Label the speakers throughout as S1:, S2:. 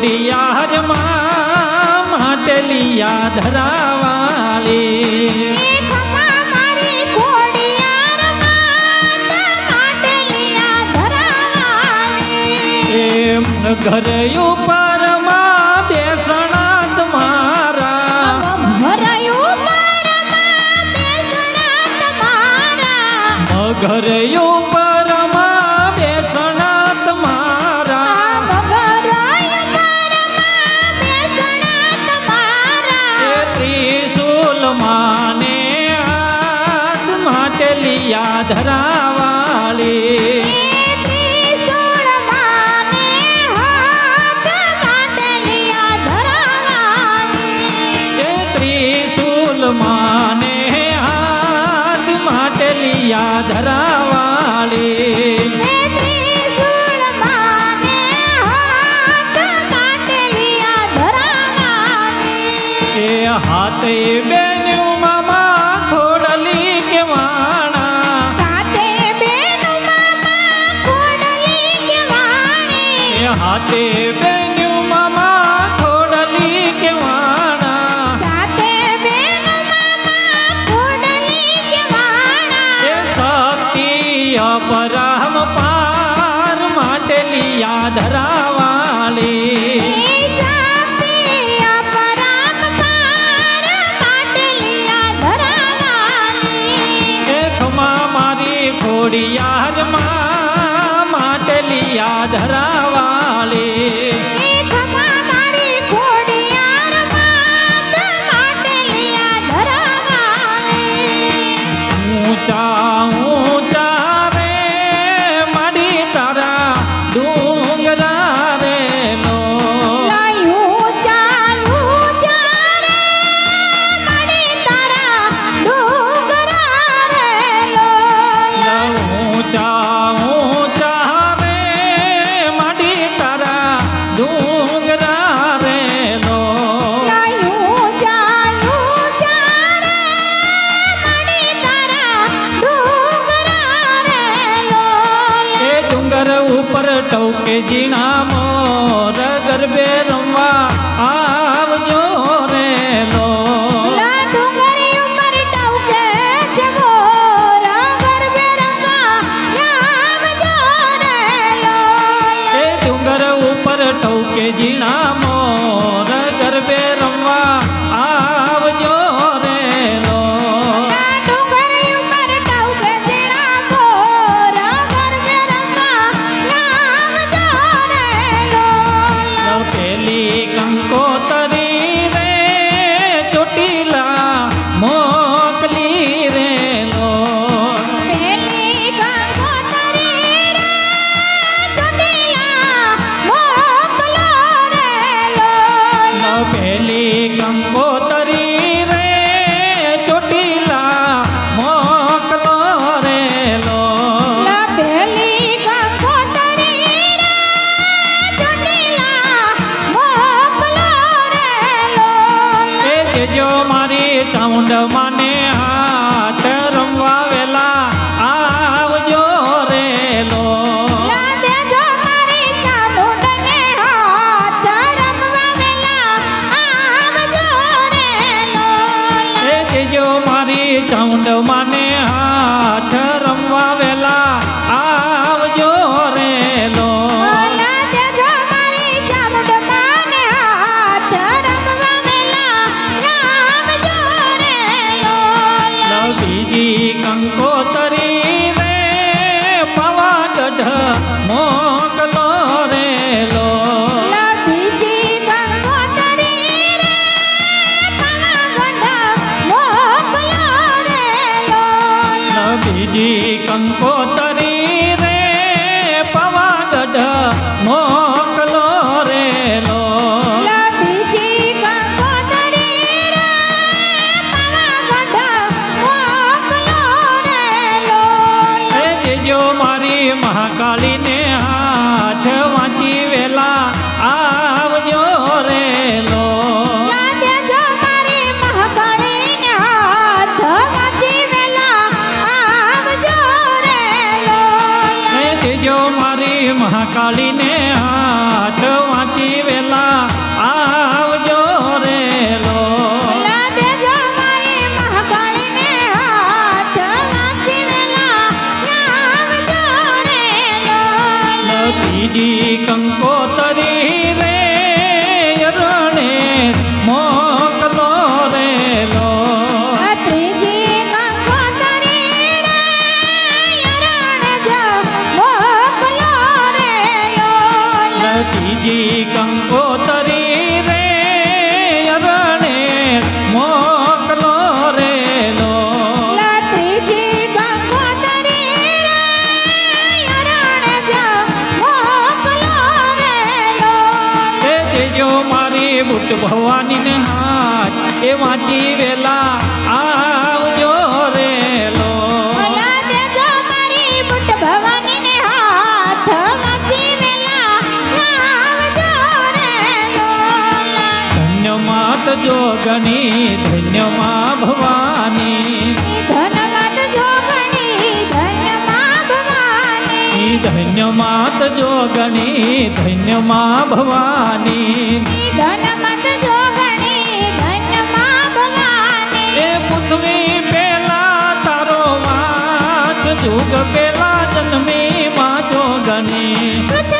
S1: ગુડિયા હરમાં માટલિયા ધરાવાલી. ઘર ઉપરમાં બેસણાત મારા. ઘર ઉપર પરમાને હાથ માટલી ધરાવા. ખોડિયારમાં માટલિયા ધરાવા নাম जोगणी धन्य मा भवानी।
S2: धन्यवाद जोगणी धन्य मा भवानी।
S1: धन्य मात जोगणी धन्य मा भवानी।
S2: धन्यवाद जोगणी धन्य मा भवानी
S1: पृथ्वी पेला तारो वास जुग पेला जन्मे मा जोगणी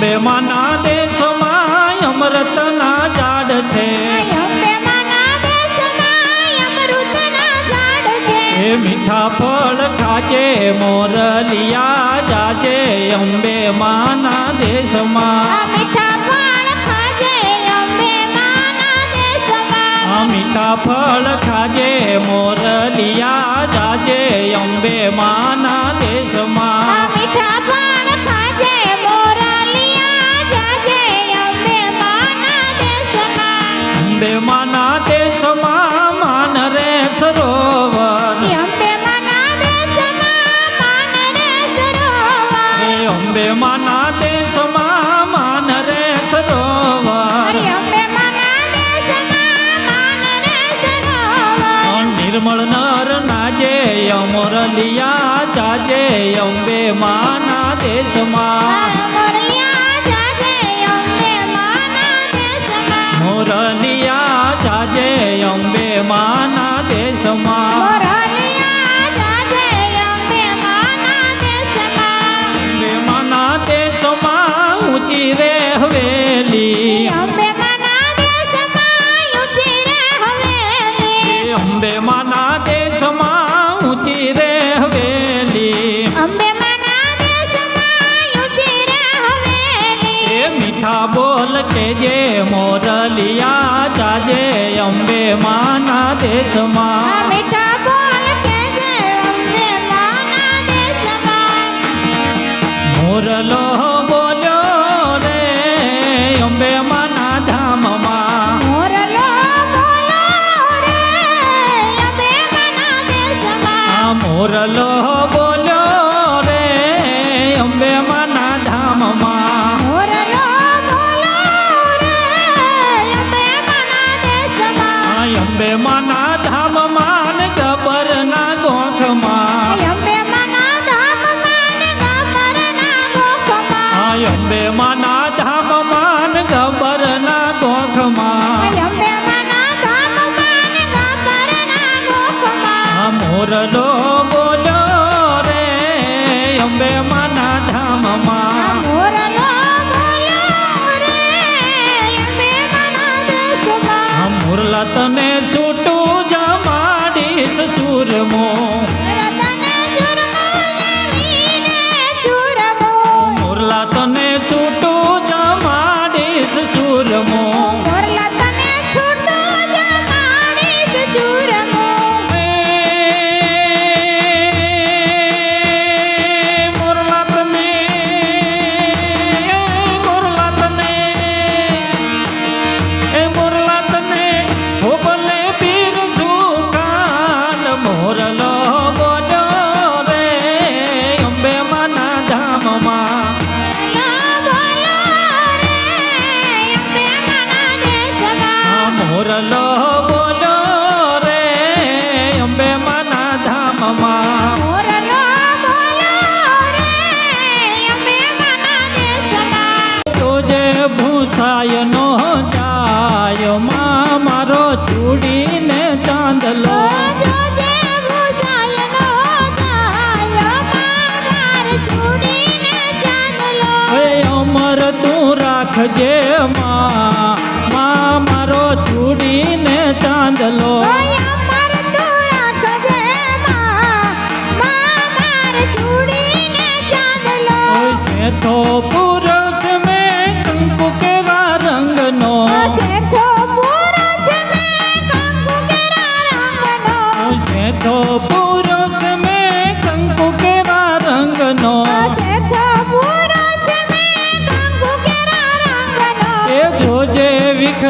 S1: बे मना दे समाय अमृत ना जाड छे। मीठा फल खाजे मोर लिया जाके अम्बे माना देश मा मीठा फल खाजे मोर लिया जाके अम्बे माना देश मा અંબે માના દેશમાં માન રે સરોવર. અંબે માના દેશમાં માન રે સરોવર. નિર્મળ નર નાજે અમર લિયા જાજે અંબે માના દેશમાં કેજે મોરલિયા જાજે અંબે માના દેશમાં. મોરલો બોલ્યો રે અંબે માના ધામમાં. મોરલો la la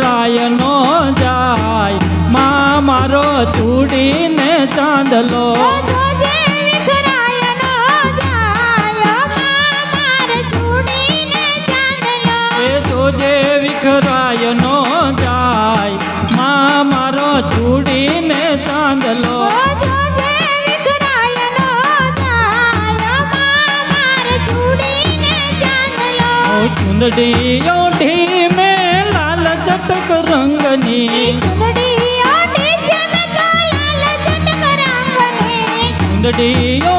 S1: राय नो जाय माँ मारो चूड़ी ने चांदलो तुझे विखराय नो जाय मारो चूड़ी ने चांदलो चूंदी the day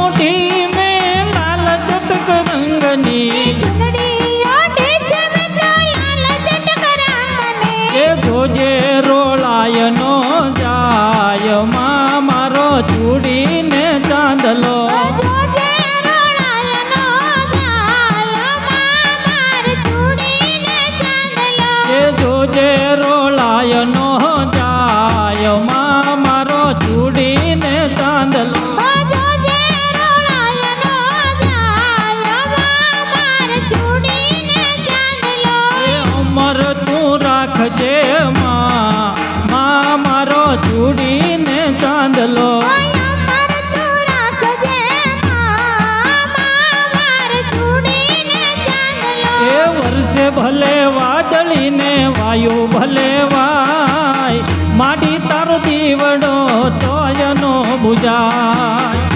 S1: જીવડો તોયનો બુજાય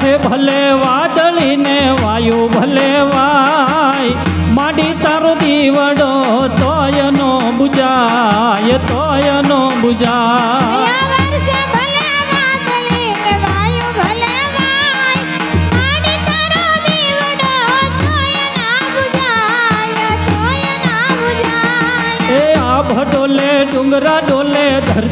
S1: છે ભલે વાદળીને વાયુ ભલે વાય માડી તારો દીવડો તોયનો બુજાય તોયનો બુજાય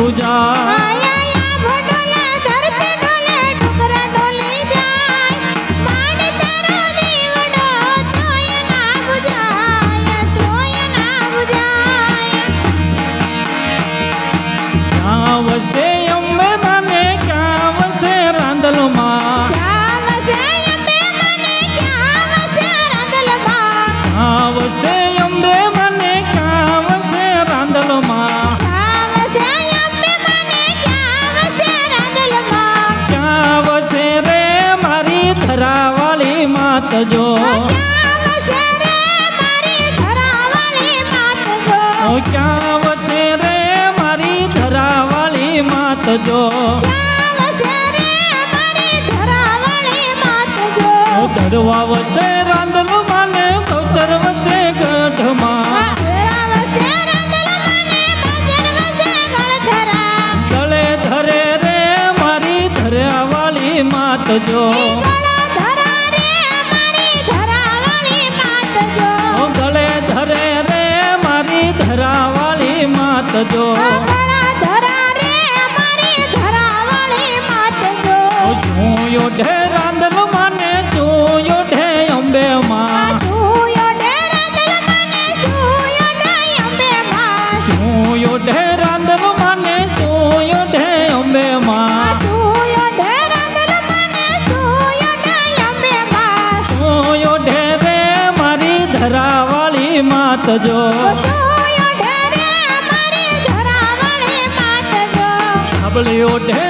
S1: পূজা માતજો ધરવા વસે રાંધલું માને કૌચર વસે ગઢમાં. ચલે રે મારી ધર્યા વાળી માતજો ધરે રે મારી ધરાવાળી માતજો સુયોઢે રાંધલ માને સુયોઢે અંબે માં સુયોઢે રાંધલ માને સુયોઢે અંબે માં સુયોઢે રે મારી ધરાવાળી માત જો સાંભળ્યો ઢે